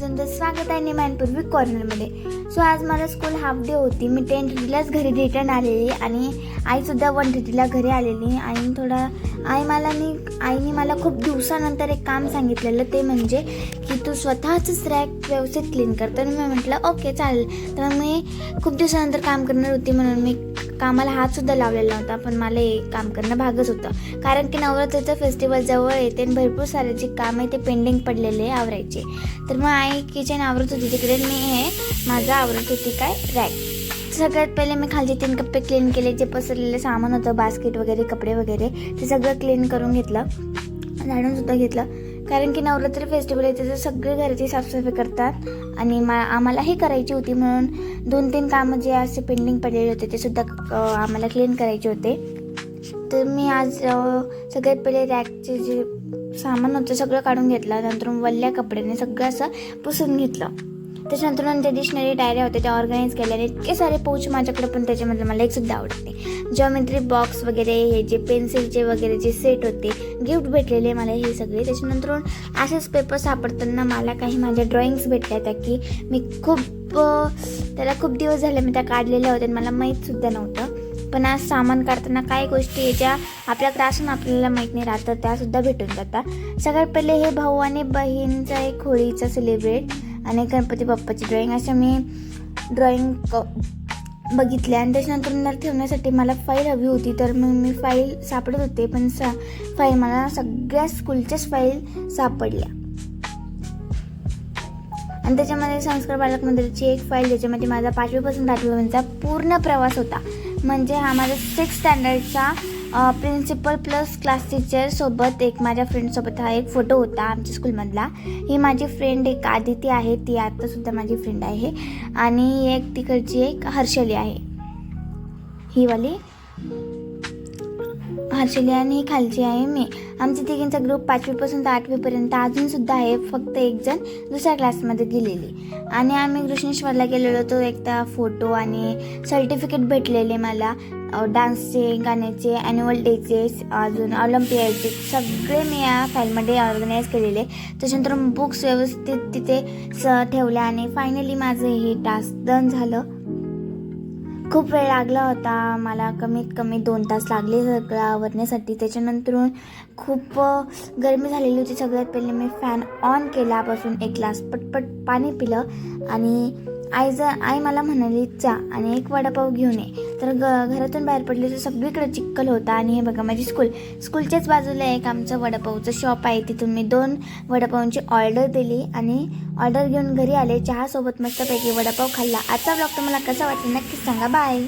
तुमचं स्वागत आहे निमानपूर्वी कॉर्नरमध्ये. सो आज मला स्कूल हाफ डे होती. मी टेन थर्टीलाच घरी रिटर्न आलेली आणि आईसुद्धा वन थर्टीला घरी आलेली. आणि थोडा आई मला मी आईने मला खूप दिवसानंतर एक काम सांगितलेलं. ते म्हणजे की तू स्वतःचंच रॅक व्यवस्थित क्लीन कर. तर मी म्हटलं ओके चालेल. तर मी खूप दिवसानंतर काम करणार होती म्हणून मी कामाला हातसुद्धा लावलेला होता पण मला हे काम करणं भागच होतं. कारण की नवरात्रीचं फेस्टिवल जवळ येते आणि भरपूर सारे जे काम आहे ते पेंडिंग पडलेले आवरायचे. तर मग माय किचन आवरत होती तिकडे मी हे माझं आवरत होती काय रॅक सगळ्यात पहिले मी खालचे तीन कप्पे क्लीन केले जे पसरलेलं सामान होतं बास्केट वगैरे कपडे वगैरे ते सगळं क्लीन करून घेतलं. झाडून सुद्धा घेतलं. कारण की नवरात्री फेस्टिवल आहे तर सगळे घराची साफसफाई करतात. आणि मा आम्हालाही करायची होती म्हणून दोन तीन कामं जे असे पेंडिंग पडलेले होते ते सुद्धा आम्हाला क्लीन करायचे होते. तर मी आज सगळ्यात पहिले रॅकचे जे सामान होतं सगळं काढून घेतलं. नंतर वल्ल्या कपड्याने सगळं असं पुसून घेतलं. त्याच्यानंतर ते डिक्शनरी डायऱ्या होत्या त्या ऑर्गनाईज केल्या. आणि इतके सारे पोच माझ्याकडे पण त्याच्यामधलं मला एकसुद्धा आवडत नाही. जॉमेट्री बॉक्स वगैरे हे जे पेन्सिलचे वगैरे जे सेट होते गिफ्ट भेटलेले मला हे सगळे. त्याच्यानंतर असेच पेपर सापडताना मला काही माझ्या ड्रॉइंग्स भेटल्या त्या की मी खूप त्याला खूप दिवस झाले मी त्या काढलेल्या होत्या आणि मला माहीतसुद्धा नव्हतं. पण आज सामान काढताना काही गोष्टी आहे ज्या आपल्याकडे असून आपल्याला माहीत नाही राहतं त्यासुद्धा भेटून जातात. सगळ्यात पहिले हे भाऊ आणि बहीणचा एक होळीचा सेलिब्रेट आणि गणपती बाप्पाची ड्रॉइंग अशा मी ड्रॉइंग बघितल्या. आणि त्याच्यानंतर नंतर ठेवण्यासाठी मला फाईल हवी होती तर मग मी फाईल सापडत होते पण सा फाईल मला सगळ्या स्कूलच्याच फाईल सापडल्या. आणि त्याच्यामध्ये संस्कार बालक मंदिरची एक फाईल ज्याच्यामध्ये माझा पाचवीपासून दहावीपर्यंतचा पूर्ण प्रवास होता. म्हणजे हा माझा सिक्स स्टँडर्डचा प्रिन्सिपल प्लस क्लास टीचरसोबत एक माझ्या फ्रेंडसोबत हा एक फोटो होता आमच्या स्कूलमधला ही माझी फ्रेंड एक आदिती आहे ती आत्तासुद्धा माझी फ्रेंड आहे. आणि एक तिकडची एक हर्षली आहे. ही वाली हर्षली आणि ही खालची आहे मी. आमच्या तिघींचा ग्रुप पाचवीपासून तर आठवीपर्यंत अजूनसुद्धा आहे. फक्त एक जण दुसऱ्या क्लासमध्ये गेलेली. आणि आम्ही कृष्णेश्वरला गेलेलो. होतो एकदा फोटो आणि सर्टिफिकेट भेटलेले मला. डान्सचे गाण्याचे ॲन्युअल डेचे अजून ऑलिम्पियाडचे सगळे मी या फाईलमध्ये ऑर्गनाईज केलेले. त्याच्यानंतर बुक्स व्यवस्थित तिथे स ठेवल्या आणि फायनली माझं हे टास्क डन झालं. खूप वेळ लागला होता. मला कमीत कमी दोन तास लागले सगळं आवरण्यासाठी. त्याच्यानंतरून खूप गरमी झालेली होती. सगळ्यात पहिले मी फॅन ऑन केल्यापासून एक ग्लास पटपट पाणी पिलं आणि आई जर आई मला म्हणाली जा आणि एक वडापाव घेऊन ये. तर ग घरातून बाहेर पडले तर सगळीकडे चिक्कल होता. आणि हे बघा माझी स्कूल स्कूलच्याच बाजूला एक आमचं वडापावचं शॉप आहे. तिथून मी दोन वडापावची ऑर्डर दिली आणि ऑर्डर घेऊन घरी आले. चहासोबत मस्तपैकी वडापाव खाल्ला. आजचा ब्लॉग तुम्हाला कसा वाटला नक्कीच सांगा. बाय